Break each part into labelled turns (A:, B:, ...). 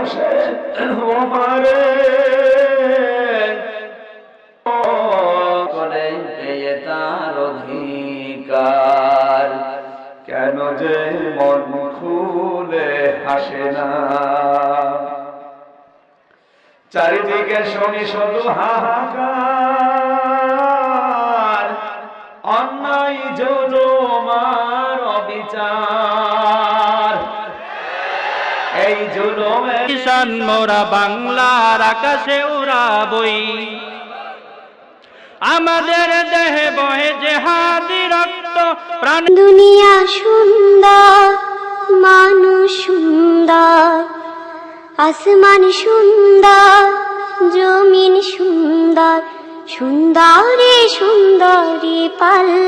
A: বসে ওমারে করে তার অধিকার। কেন যে মন খুলে হাসে না? চারিদিকে শুনি শুধু হাহাকার। এই জুলুমে
B: কিষান মোরা বাংলার আকাশে উড়াবই। আমাদের দেহে বহে জেহাদি রক্ত, প্রাণ
C: দুনিয়া সুন্দর, মানুষ সুন্দর, আসমান সুন্দর, জমিন সুন্দর, সুন্দরী সুন্দরী পাল্লা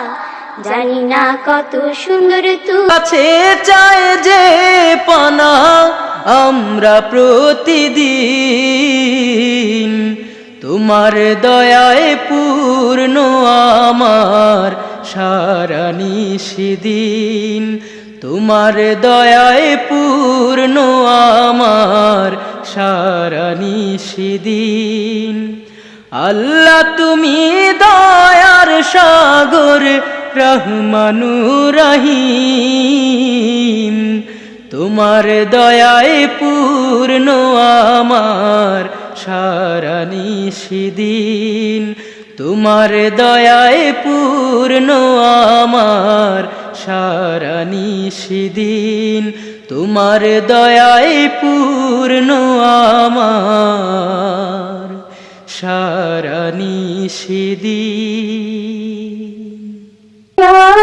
C: কত সুন্দর তুমি
D: কাছে চায় যে পানা আমরা প্রতিদিন। তোমার দয়ায় পূর্ণ আমার সারা নিশিদিন। তোমার দয়ায় পূর্ণ আমার সারা নিশিদিন। আল্লাহ তুমি দয়ার সাগর রহমানু রহিম তোমার দয়ায় পূর্ণ আমার সারা তোমার দয়ায় পূর্ণ আমার সারা তোমার দয়ায় পূর্ণ আমার সারা Come on.